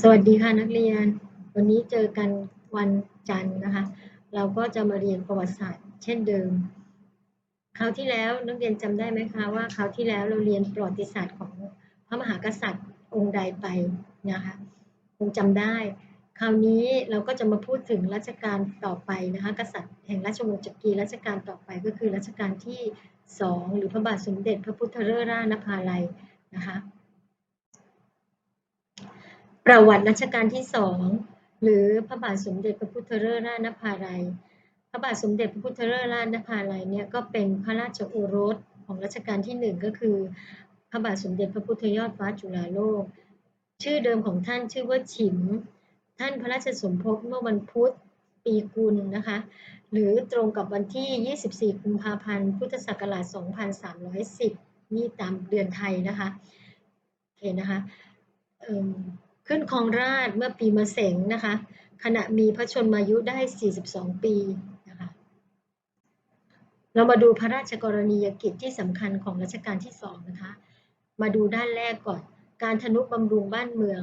สวัสดีค่ะนักเรียน วันนี้เจอกันวันจันทร์นะคะ เราก็จะมาเรียนประวัติศาสตร์เช่นเดิม คราวที่แล้วนักเรียนจำได้ไหมคะว่าคราวที่แล้วเราเรียนประวัติศาสตร์ของพระมหากษัตริย์องค์ใดไปนะคะคงจำได้ คราวนี้เราก็จะมาพูดถึงรัชกาลต่อไปนะคะ กษัตริย์แห่งราชวงศ์จักรีรัชกาลต่อไปก็คือรัชกาลที่สองหรือพระบาทสมเด็จพระพุทธเลิศราชนภาลัยนะคะ ประวัติรัชกาลที่สองหรือพระบาทสมเด็จพระพุทธเลิศราชนภาลัย พระบาทสมเด็จพระพุทธเลิศราชนภาลัยเนี่ยก็เป็นพระราชโอรสของรัชกาลที่หนึ่งก็คือ พระบาทสมเด็จพระพุทธยอดฟ้าจุฬาโลก ชื่อเดิมของท่านชื่อว่าฉิม ท่านพระราชสมภพเมื่อวันพุธปีกุลนะคะ หรือตรงกับวันที่ 24 กุมภาพันธ์ พุทธศักราช 2310 นี่ตามเดือนไทยนะคะ โอเคนะคะเอิ่ม ขึ้นครองราชเมื่อปีมะเสงนะคะ ขณะมีพระชนมายุได้ 42 ปีนะคะ เรามาดูพระราชกรณียกิจที่สำคัญของรัชกาลที่สองนะคะ มาดูด้านแรกก่อน การทนุบำรุงบ้านเมือง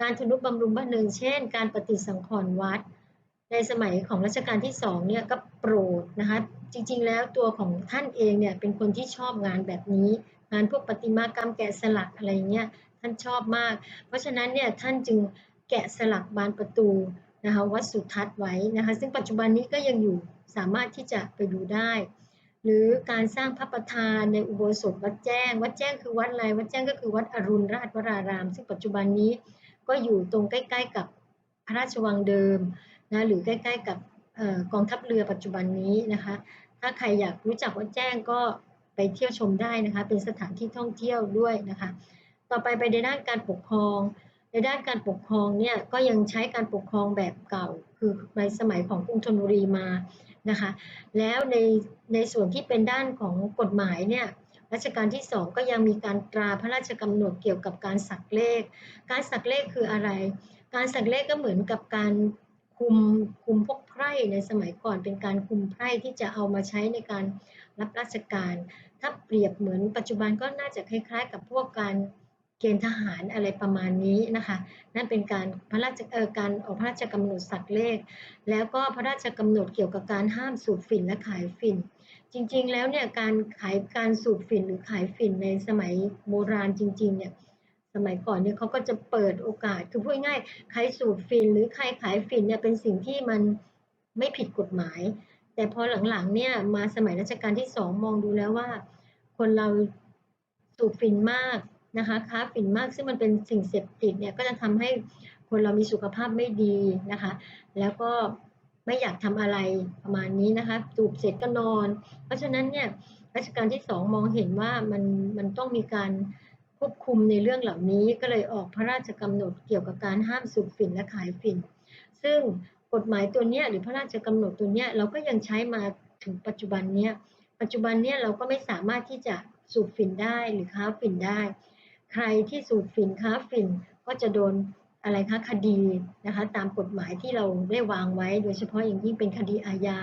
การทนุบำรุงบ้านเมือง เช่น การปฏิสังขรณ์วัด ในสมัยของรัชกาลที่สองเนี่ยก็โปรดนะคะ จริงๆ แล้วตัวของท่านเองเนี่ยเป็นคนที่ชอบงานแบบนี้ งานพวกประติมากรรมแกะสลักอะไรเงี้ย ท่านชอบมาก เพราะฉะนั้นเนี่ยท่านจึงแกะสลักบานประตูนะคะวัดสุทัศน์ไว้นะคะซึ่งปัจจุบันนี้ก็ยังอยู่สามารถที่จะไปดูได้ หรือการสร้างพระประธานในอุโบสถวัดแจ้ง วัดแจ้งคือวัดอะไรวัดแจ้งก็คือวัดอรุณราชวราราม ซึ่งปัจจุบันนี้ก็อยู่ตรงใกล้ ๆ กับพระราชวังเดิมนะหรือใกล้ๆกับออกองทัพเรือปัจจุบันนี้นะคะ ถ้าใครอยากรู้จักวัดแจ้งก็ไปเที่ยวชมได้นะคะ เป็นสถานที่ท่องเที่ยวด้วยนะคะ ต่อไปไปในด้านการปกครอง ในด้านการปกครองเนี่ยก็ยังใช้การปกครองแบบเก่า คือในสมัยของกรุงธนบุรีมานะคะ แล้วในในส่วนที่เป็นด้านของกฎหมายเนี่ยรัชกาลที่สองก็ยังมีการตราพระราชกำหนดเกี่ยวกับการสักเลข การสักเลขคืออะไร การสักเลขก็เหมือนกับการคุมคุมพวกไพร่ในสมัยก่อนเป็นการคุมไพร่ที่จะเอามาใช้ในการรับราชการ ถ้าเปรียบเหมือนปัจจุบันก็น่าจะคล้ายๆ กับพวกการ เกณฑ์ทหารอะไรประมาณนี้นะคะนั่นเป็นการพระราชเอ่อการออกพระราชกำหนดสักเลข แล้วก็พระราชกำหนดเกี่ยวกับการห้ามสูบฝิ่นและขายฝิ่น จริงๆ แล้วเนี่ยการขายการสูบฝิ่นหรือขายฝิ่นในสมัยโบราณจริงๆเนี่ยสมัยก่อนเนี่ยเขาก็จะเปิดโอกาสคือพูดง่ายๆใครสูบฝิ่นหรือใครขายฝิ่นเนี่ยเป็นสิ่งที่มันไม่ผิดกฎหมาย แต่พอหลังๆเนี่ยมาสมัยรัชกาลที่สองมองดูแล้วว่า คนเราสูบฝิ่นมาก นะคะค้าฝิ่นมากซึ่งมันเป็นสิ่งเสพติดเนี่ยก็จะทำให้คนเรามีสุขภาพไม่ดีนะคะ แล้วก็ไม่อยากทำอะไรประมาณนี้นะคะสูบเสร็จก็นอน เพราะฉะนั้นเนี่ยรัชกาลที่สองมองเห็นว่ามันมันต้องมีการควบคุมในเรื่องเหล่านี้ก็เลยออกพระราชกำหนดเกี่ยวกับการห้ามสูบฝิ่นและขายฝิ่น ซึ่งกฎหมายตัวเนี้ยหรือพระราชกำหนดตัวเนี้ยเราก็ยังใช้มาถึงปัจจุบันเนี้ยปัจจุบันเนี้ยเราก็ไม่สามารถที่จะสูบฝิ่นได้หรือค้าฝิ่นได้ ใครที่สูบฝิ่นค้าฝิ่นก็จะโดนอะไรคะคดีนะคะตามกฎหมายที่เราได้วางไว้ โดยเฉพาะอย่างยิ่งเป็นคดีอาญา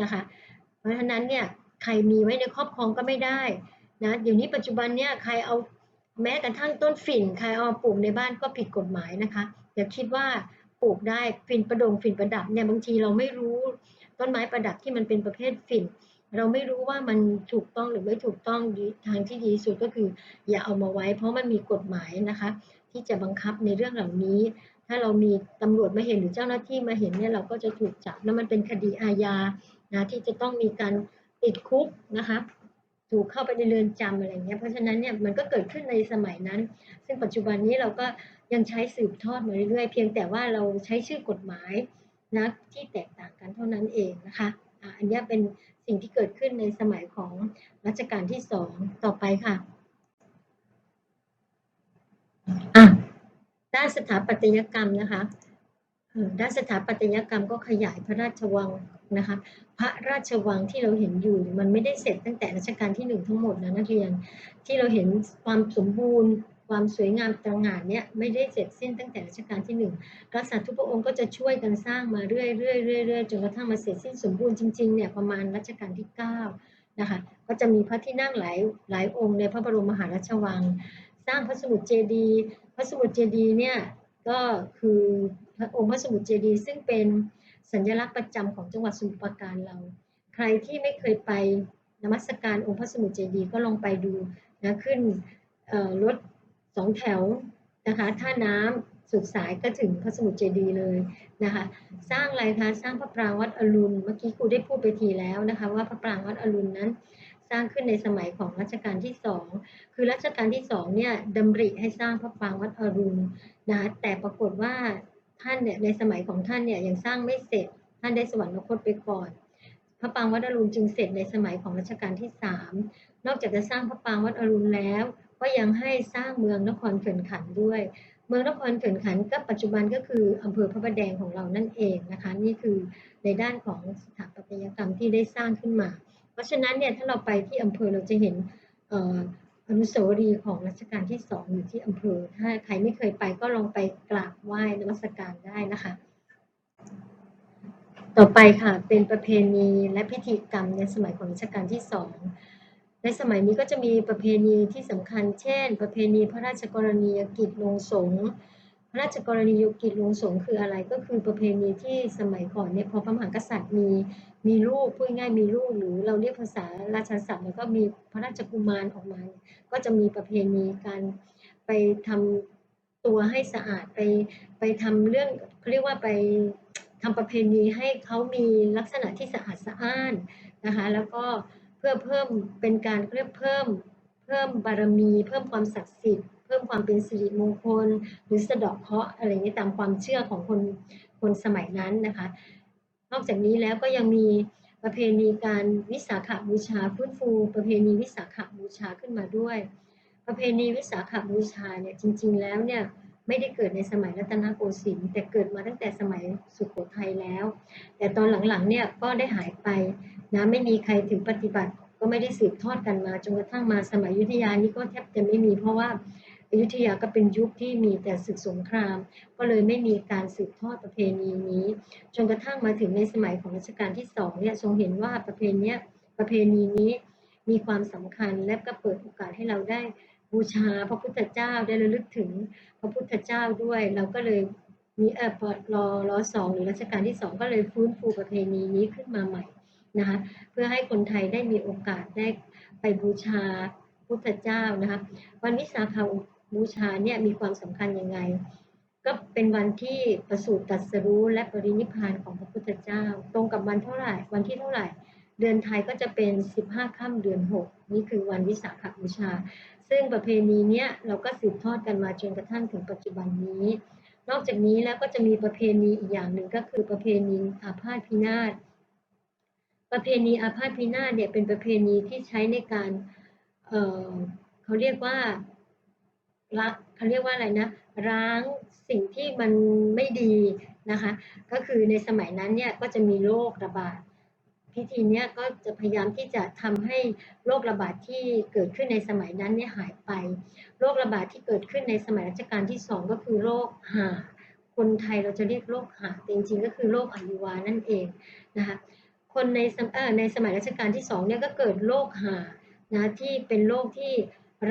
นะคะ เพราะฉะนั้นเนี่ยใครมีไว้ในครอบครองก็ไม่ได้นะเดี๋ยวนี้ปัจจุบันเนี่ยใครเอาแม้กระทั่งต้นฝิ่นใครเอามาปลูกในบ้านก็ผิดกฎหมายนะคะอย่าคิดว่าปลูกได้ฝิ่นประดงฝิ่นประดับเนี่ยบางทีเราไม่รู้ต้นไม้ประดับที่มันเป็นประเภทฝิ่น เราไม่รู้ว่ามันถูกต้องหรือไม่ถูกต้องทางที่ดีที่สุดก็คือ อย่าเอามาไว้ เพราะมันมีกฎหมายนะคะ ที่จะบังคับในเรื่องเหล่านี้ ถ้าเรามีตำรวจมาเห็นหรือเจ้าหน้าที่มาเห็นเนี่ยเราก็จะถูกจับแล้วมันเป็นคดีอาญานะที่จะต้องมีการติดคุกนะคะถูกเข้าไปในเรือนจำอะไรเงี้ย เพราะฉะนั้นเนี่ยมันก็เกิดขึ้นในสมัยนั้น ซึ่งปัจจุบันนี้เราก็ยังใช้สืบทอดมาเรื่อยๆ เพียงแต่ว่าเราใช้ชื่อกฎหมายนะที่แตกต่างกันเท่านั้นเองนะคะ อันนี้เป็น สิ่งที่เกิดขึ้นในสมัยของรัชกาลที่สองต่อไปค่ะอะด้านสถาปัตยกรรมนะคะเอ่อด้านสถาปัตยกรรมก็ขยายพระราชวังนะคะ พระราชวังที่เราเห็นอยู่เนี่ยมันไม่ได้เสร็จตั้งแต่รัชกาลที่หนึ่งทั้งหมดนะนักเรียน ที่เราเห็นความสมบูรณ์ ความสวยงามตระหง่านเนี่ยไม่ได้เสร็จสิ้นตั้งแต่รัชกาลที่หนึ่งกษัตริย์ทุกพระองค์ก็จะช่วยกันสร้างมาเรื่อยๆเรื่อยๆๆจนกระทั่งมาเสร็จสิ้นสมบูรณ์จริงๆเนี่ยประมาณรัชกาลที่เก้านะคะก็จะมีพระที่นั่งหลายหลายองค์ในพระบรมมหาราชวัง สร้างพระสมุดเจดีย์พระสมุทรเจดีย์เนี่ยก็คือพระองค์พระสมุทรเจดีย์ซึ่งเป็นสัญลักษณ์ประจำของจังหวัดสมุทรปราการเรา ใครที่ไม่เคยไปนมัสการองค์พระสมุทรเจดีย์ก็ลองไปดูนะขึ้นรถ สองแถวนะคะท่าน้ำสุดสายก็ถึงพระสมุทรเจดีย์เลยนะคะ สร้างอะไรคะสร้างพระปรางวัดอรุณเมื่อกี้ครูได้พูดไปทีแล้วนะคะว่าพระปรางวัดอรุณนั้น สร้างขึ้นในสมัยของรัชกาลที่สองคือรัชกาลที่สองเนี่ยดำริให้สร้างพระปรางวัดอรุณนะคะแต่ปรากฏว่าท่านเนี่ยในสมัยของท่านเนี่ยยังสร้างไม่เสร็จ ท่านได้สวรรคตไปก่อนพระปรางวัดอรุณจึงเสร็จในสมัยของรัชกาลที่สามนอกจากจะสร้างพระปรางวัดอรุณแล้ว ก็ยังให้สร้างเมืองนครเขื่อนขันด้วย เมืองนครเขื่อนขันก็ปัจจุบันก็คืออำเภอพระประแดงของเรานั่นเองนะคะ นี่คือในด้านของสถาปัตยกรรมที่ได้สร้างขึ้นมา เพราะฉะนั้นเนี่ยถ้าเราไปที่อำเภอเราจะเห็นเอ่ออนุสาวรีย์ของรัชกาลที่สองอยู่ที่อำเภอ ถ้าใครไม่เคยไปก็ลองไปกราบไหว้นมัสการได้นะคะ ต่อไปค่ะเป็นประเพณีและพิธีกรรมในสมัยของรัชกาลที่สอง ในสมัยนี้ก็จะมีประเพณีที่สำคัญ เช่น ประเพณีพระราชกรณียกิจลงสงฆ์พระราชกรณียกิจลงสงฆ์คืออะไรก็คือประเพณีที่สมัยก่อนเนี่ยพอพระมหากษัตริย์มีมีลูกพูดง่ายมีลูกหรือเราเรียกภาษาราชาศัพท์แล้วก็มีพระราชกุมารออกมา ก็จะมีประเพณีการไปทำตัวให้สะอาดไปไปทำเรื่องเขาเรียกว่าไปทำประเพณีให้เขามีลักษณะที่สะอาดสะอ้านนะคะแล้วก็ พื่อเพิ่มเป็นการเรียกเพิ่ม เพิ่มบารมี เพิ่มความศักดิ์สิทธิ์ เพิ่มความเป็นสิริมงคล หรือสะดาะเคราะห์อะไรนี้ตามความเชื่อของคนคนสมัยนั้นนะคะ นอกจากนี้แล้วก็ยังมีประเพณีการวิสาขบูชาฟื้นฟู ประเพณีวิสาขบูชาขึ้นมาด้วย ประเพณีวิสาขบูชาเนี่ยจริง ๆ แล้วเนี่ย ไม่ได้เกิดในสมัยรัตนโกสินทร์แต่เกิดมาตั้งแต่สมัยสุโขทัยแล้ว แต่ตอนหลังๆเนี่ยก็ได้หายไปนะไม่มีใครถึงปฏิบัติ ก็ไม่ได้สืบทอดกันมาจนกระทั่งมาสมัยยุทธยานี่ก็แทบจะไม่มีเพราะว่าอยุธยาก็เป็นยุคที่มีแต่ศึกสงคราม ก็เลยไม่มีการสืบทอดประเพณีนี้ จนกระทั่งมาถึงในสมัยของรัชกาลที่สองเนี่ยทรงเห็นว่าประเพณีประเพณีนี้มีความสำคัญและก็เปิดโอกาสให้เราได้ บูชาพระพุทธเจ้าได้ระลึกถึงพระพุทธเจ้าด้วย เราก็เลยมีเออพอรอรอสองหรือรัชกาลที่สองก็เลยฟื้นฟูประเพณีนี้ขึ้นมาใหม่นะคะเพื่อให้คนไทยได้มีโอกาสได้ไปบูชาพุทธเจ้านะคะวันวิสาขบูชาเนี่ยมีความสำคัญยังไง ก็เป็นวันที่ประสูติตรัสรู้และปรินิพพานของพระพุทธเจ้า ตรงกับวันเท่าไหร่ วันที่เท่าไหร่ เดือนไทยก็จะเป็น 15 ค่ำเดือน 6 นี่คือวันวิสาขบูชา ซึ่งประเพณีเนี้ยเราก็สืบทอดกันมาจนกระทั่งถึงปัจจุบันนี้ นอกจากนี้แล้วก็จะมีประเพณีอีกอย่างหนึ่งก็คือประเพณีอาพาธพินาศประเพณีอาพาธพินาศเนี่ยเป็นประเพณีที่ใช้ในการเเขาเรียกว่าละเขาเรียกว่าอะไรนะ ร้างสิ่งที่มันไม่ดีนะคะ ก็คือในสมัยนั้นเนี่ยก็จะมีโรคระบาด พิธีนี้ก็จะพยายามที่จะทำให้โรคระบาดที่เกิดขึ้นในสมัยนั้นเนี่ยหายไป โรคระบาดที่เกิดขึ้นในสมัยรัชกาลที่สองก็คือโรคหาคนไทยเราจะเรียกโรคหาแต่จริงๆก็คือโรคอหิวานั่นเองนะคะคนในในสมัยรัชกาลที่สองเนี่ยก็เกิดโรคหานะที่เป็นโรคที่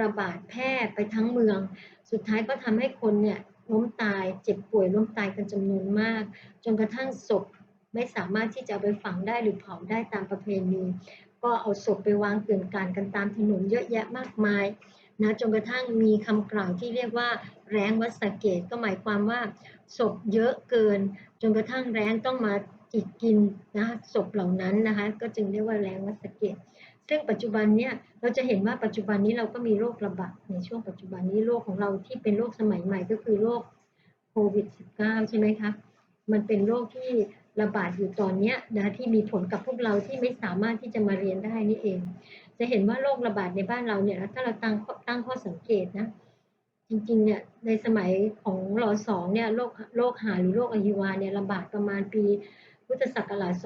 ระบาดแพร่ไปทั้งเมือง สุดท้ายก็ทำให้คนเนี่ยล้มตายเจ็บป่วยล้มตายกันจำนวนมาก จนกระทั่งศพ ไม่สามารถที่จะไปฝังได้หรือเผาได้ตามประเพณี ก็เอาศพไปวางเกลื่อนกลาดกันตามถนนเยอะแยะมากมายนะจนกระทั่งมีคำกล่าวที่เรียกว่า แรงวัดสเกตก็หมายความว่าศพเยอะเกิน จนกระทั่งแรงต้องมาจิกกินนะศพเหล่านั้นนะคะก็จึงเรียกว่าแรงวัดสเกตซึ่งปัจจุบันเนี่ยเราจะเห็นว่าปัจจุบันนี้เราก็มีโรคระบาดในช่วงปัจจุบันนี้โรคของเราที่เป็นโรคสมัยใหม่ก็คือโรคโควิด -19 ใช่ไหมคะมันเป็นโรคที่ ระบาดอยู่ตอนนี้นะที่มีผลกับพวกเราที่ไม่สามารถที่จะมาเรียนได้นี่เอง จะเห็นว่าโรคระบาดในบ้านเราเนี่ยถ้าเราตั้งตั้งข้อสังเกตนะจริงๆเนี่ยในสมัยของรอสองเนี่ยโรคโรคหาหรือโรคอหิวาเนี่ยระบาดประมาณปีพุทธศักราช 2363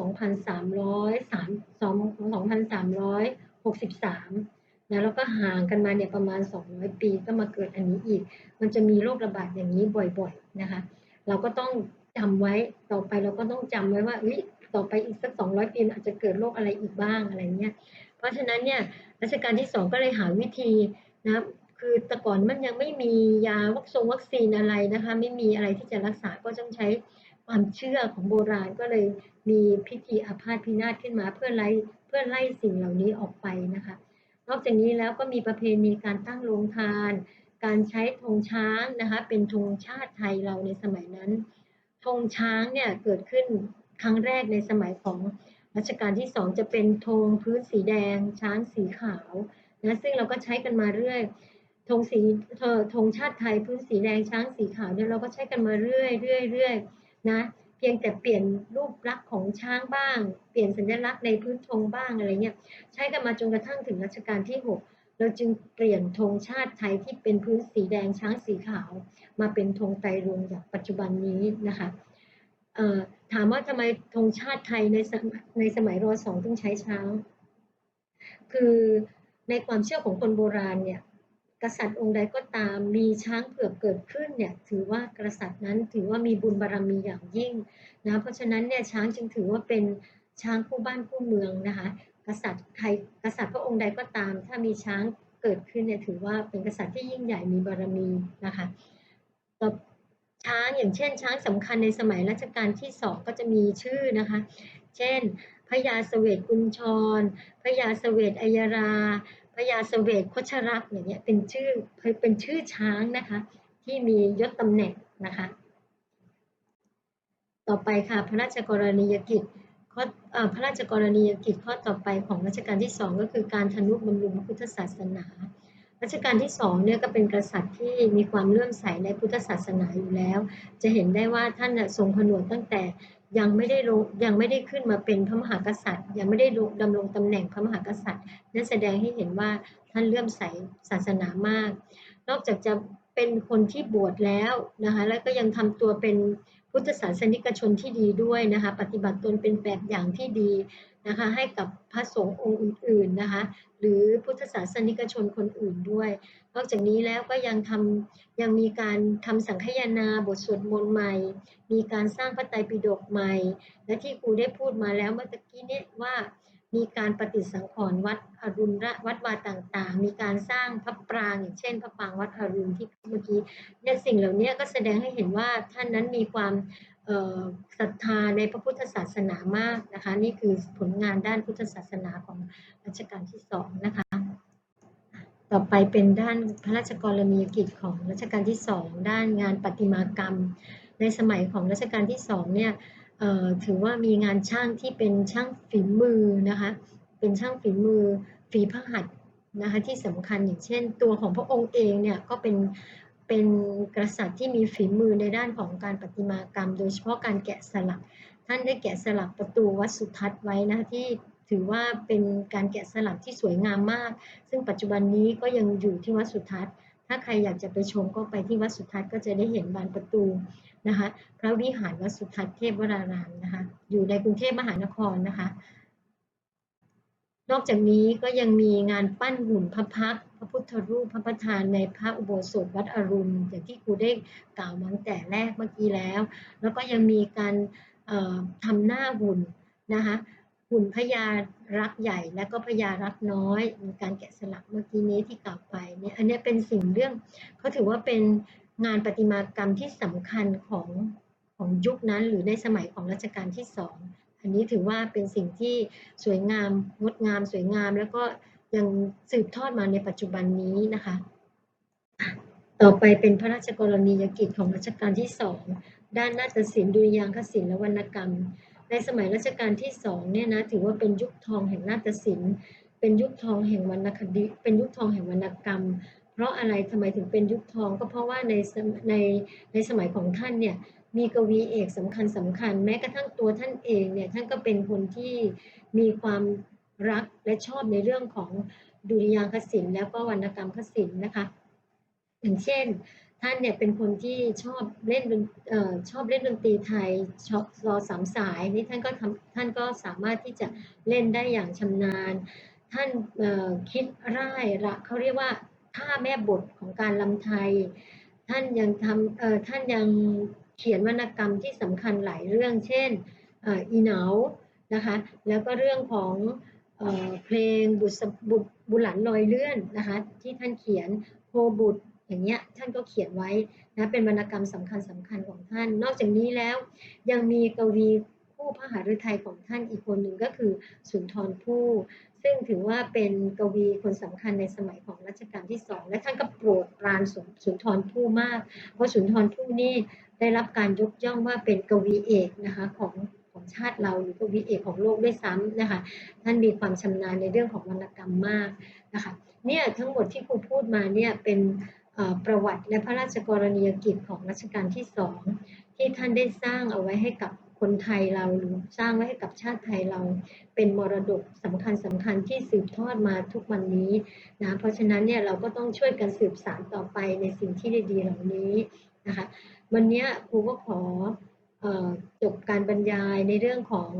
นะแล้วก็ห่างกันมาเนี่ยประมาณ 200 ปีก็มาเกิดอันนี้อีก มันจะมีโรคระบาดอย่างนี้บ่อยๆนะคะ เราก็ต้อง จำไว้ต่อไปเราก็ต้องจำไว้ว่าอุ๊ยต่อไปอีกสัก200ปีอาจจะเกิดโรคอะไรอีกบ้างอะไรเงี้ยเพราะฉะนั้นเนี่ยรัชกาลที่สองก็เลยหาวิธีนะคือแต่ก่อนมันยังไม่มียาวัคซงวัคซีนอะไรนะคะไม่มีอะไรที่จะรักษาก็ต้องใช้ความเชื่อของโบราณก็เลยมีพิธีอาพาธพินาศขึ้นมาเพื่อไล่เพื่อไล่สิ่งเหล่านี้ออกไปนะคะ นอกจากนี้แล้วก็มีประเพณีการตั้งโรงทาน การใช้ธงช้างนะคะเป็นธงชาติไทยเราในสมัยนั้น ธงช้างเนี่ยเกิดขึ้นครั้งแรกในสมัยของรัชกาลที่สองจะเป็นธงพื้นสีแดง ช้างสีขาวนะซึ่งเราก็ใช้กันมาเรื่อยธงสีเธงชาติไทยพื้นสีแดงช้างสีขาวเนี่ยเราก็ใช้กันมาเรื่อยเรื่อยเรื่อยนะเพียงแต่เปลี่ยนรูปลักษณ์ของช้างบ้าง เปลี่ยนสัญลักษณ์ในพื้นธงบ้างอะไรเงี้ยใช้กันมาจนกระทั่งถึงรัชกาลที่หก เราจึงเปลี่ยนธงชาติไทยที่เป็นพื้นสีแดงช้างสีขาว มาเป็นธงไตรรงอย่างปัจจุบันนี้นะคะถามว่าทำไมธงชาติไทยในสมัยในสมัยรอสองต้องใช้ช้าง คือในความเชื่อของคนโบราณเนี่ยกษัตริย์องค์ใดก็ตามมีช้างเผือกเกิดขึ้นเนี่ยถือว่ากษัตริย์นั้นถือว่ามีบุญบารรมีอย่างยิ่งนะเพราะฉะนั้นเนี่ยช้างจึงถือว่าเป็นช้างคู่บ้านคู่เมืองนะคะ กษัตริย์ใครกษัตริย์พระองค์ใดก็ตาม ถ้ามีช้างเกิดขึ้นเนี่ยถือว่าเป็นกษัตริย์ที่ยิ่งใหญ่มีบารมีนะคะต่อช้างอย่างเช่น ช้างสำคัญในสมัยรัชกาลที่สองก็จะมีชื่อนะคะ เช่น พระยาเสวตกุญชร พระยาเสวตอัยราพระยาเสวตโคชรักอย่างเงี้ยเป็นชื่อเป็นชื่อช้างนะคะที่มียศตำแหน่งนะคะ ต่อไปค่ะพระราชกรณียกิจ พระราชกรณียกิจข้อต่อไปของรัชกาลที่สองก็คือการทนุบำรุงพระพุทธศาสนารัชกาลที่สองเนี่ยก็เป็นกษัตริย์ที่มีความเลื่อมใสในพุทธศาสนาอยู่แล้ว จะเห็นได้ว่าท่านทรงผนวดตั้งแต่ยังไม่ได้ลงยังไม่ได้ขึ้นมาเป็นพระมหากษัตริย์ ยังไม่ได้ดำรงตำแหน่งพระมหากษัตริย์นั่นแสดงให้เห็นว่าท่านเลื่อมใสศาสนามาก นอกจากจะเป็นคนที่บวชแล้วนะคะแล้วก็ยังทำตัวเป็น พุทธศาสนิกชนที่ดีด้วยนะคะ ปฏิบัติตนเป็นแบบอย่างที่ดีนะคะ ให้กับพระสงฆ์องค์อื่น ๆนะคะ หรือพุทธศาสนิกชนคนอื่นด้วย นอกจากนี้แล้วก็ยังทำยังมีการทำสังฆยนาบทสวดมนต์ใหม่ มีการสร้างพระไตรปิฎกใหม่ และที่ครูได้พูดมาแล้วเมื่อกี้นี้ว่า มีการปฏิสังขรณ์วัดอรุณวัดวาต่างๆ มีการสร้างพระปรางอย่างเช่น พระปรางวัดอรุณที่เมื่อกี้เนี่ยสิ่งเหล่านี้ก็แสดงให้เห็นว่าท่านนั้นมีความศรัทธาในพระพุทธศาสนามากนะคะนี่คือผลงานด้านพุทธศาสนาของรัชกาลที่สองนะคะ ต่อไปเป็นด้านพระราชกรณียกิจของรัชกาลที่สองด้านงานประติมากรรม ในสมัยของรัชกาลที่สองเนี่ย ถือว่ามีงานช่างที่เป็นช่างฝีมือนะคะเป็นช่างฝีมือฝีพระหัตถ์นะคะที่สำคัญอย่างเช่น ตัวของพระองค์เองเนี่ยก็เป็นเป็นกษัตริย์ที่มีฝีมือในด้านของการประติมากรรม โดยเฉพาะการแกะสลัก ท่านได้แกะสลักประตูวัดสุทัศน์ไว้นะที่ถือว่าเป็นการแกะสลักที่สวยงามมาก ซึ่งปัจจุบันนี้ก็ยังอยู่ที่วัดสุทัศน์ ถ้าใครอยากจะไปชมก็ไปที่วัดสุทัศน์ก็จะได้เห็นบานประตู นะคะพระวิหารวัดสุทัศน์เทพวรารามนะคะอยู่ในกรุงเทพมหานครนะคะนอกจากนี้ก็ยังมีงานปั้นหุ่นพระพักพระพุทธรูปพระประธานในพระอุโบสถวัดอรุณ อย่างที่ครูได้กล่าวมาตั้งแต่แรกเมื่อกี้แล้ว แล้วก็ยังมีการทำหน้าหุ่นนะคะหุ่นพญารักใหญ่และก็พญารักน้อย มีการแกะสลักเมื่อกี้นี้ที่กล่าวไปเนี่ยอันนี้เป็นสิ่งเรื่องเขาถือว่าเป็น งานประติมากรรมที่สำคัญของของยุคนั้นหรือในสมัยของรัชกาลที่สอง อันนี้ถือว่าเป็นสิ่งที่สวยงาม งดงาม สวยงาม แล้วก็ยังสืบทอดมาในปัจจุบันนี้นะคะ ต่อไปเป็นพระราชกรณียกิจของรัชกาลที่สองด้านนาฏศิลป์ดุริยางคศิลป์และวรรณกรรม ในสมัยรัชกาลที่สองเนี่ยนะถือว่าเป็นยุคทองแห่งนาฏศิลป์เป็นยุคทองแห่งวรรณคดี เป็นยุคทองแห่งวรรณกรรม เพราะอะไรทำไมถึงเป็นยุคทองก็เพราะว่าในในในสมัยของท่านเนี่ยมีกวีเอกสำคัญสำคัญ แม้กระทั่งตัวท่านเองเนี่ยท่านก็เป็นคนที่มีความรักและชอบในเรื่องของดุริยางคศิลป์แล้วก็วรรณกรรมคศิลป์นะคะ อย่างเช่น ท่านเนี่ยเป็นคนที่ชอบเล่นชอบเล่นดนตรีไทยชอบรอสามสายนี่ท่านก็ทำท่านก็สามารถที่จะเล่นได้อย่างชำนาญ ท่านคิดร่ายละเขาเรียกว่า ท่าแม่บทของการลำไทย ท่านยังทำเอ่อท่านยังเขียนวรรณกรรมที่สำคัญหลายเรื่อง เช่นอีเหนานะคะ แล้วก็เรื่องของเพลงบุษบุบุหลันลอยเลื่อนนะคะ ที่ท่านเขียนโพบุตรอย่างเงี้ยท่านก็เขียนไว้นะเป็นวรรณกรรมสำคัญสำคัญของท่าน นอกจากนี้แล้วยังมีกวีผู้พระหฤทัยของท่านอีกคนหนึ่งก็คือสุนทรภู่ ซึ่งถือว่าเป็นกวีคนสำคัญในสมัยของรัชกาลที่สองและท่านก็โปรดปรานสุนทรภู่มาก เพราะสุนทรภู่นี่ได้รับการยกย่องว่าเป็นกวีเอกนะคะของของชาติเราหรือกวีเอกของโลกด้วยซ้ำนะคะท่านมีความชำนาญในเรื่องของวรรณกรรมมากนะคะเนี่ยทั้งหมดที่ครูพูดมาเนี่ยเป็นประวัติและพระราชกรณียกิจของรัชกาลที่สองที่ท่านได้สร้างเอาไว้ให้กับ คนไทยเราหรือสร้างไว้ให้กับชาติไทยเราเป็นมรดกสำคัญสำคัญที่สืบทอดมาทุกวันนี้นะเพราะฉะนั้นเนี่ยเราก็ต้องช่วยกันสืบสานต่อไปในสิ่งที่ดีๆเหล่านี้นะคะวันนี้ครูก็ขอจบการบรรยายในเรื่องของ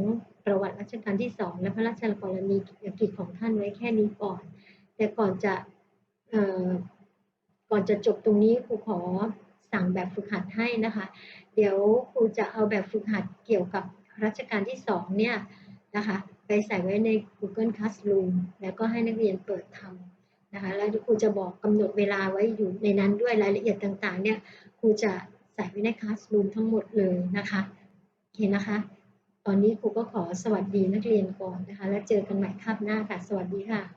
ประวัติรัชกาลที่สองและพระราชกรณียกิจของท่านไว้แค่นี้ก่อน แต่ก่อนจะก่อนจะจบตรงนี้ครูขอ สั่งแบบฝึกหัดให้นะคะ เดี๋ยวครูจะเอาแบบฝึกหัดเกี่ยวกับรัชกาลที่สองเนี่ยนะคะไปใส่ไว้ใน Google Classroom แล้วก็ให้นักเรียนเปิดทำนะคะ แล้วครูจะบอกกำหนดเวลาไว้อยู่ในนั้นด้วยรายละเอียดต่างๆ เนี่ยครูจะใส่ไว้ใน Classroom ทั้งหมดเลยนะคะโอเคนะคะ ตอนนี้ครูก็ขอสวัสดีนักเรียนก่อนนะคะ แล้วเจอกันใหม่คาบหน้าค่ะ สวัสดีค่ะ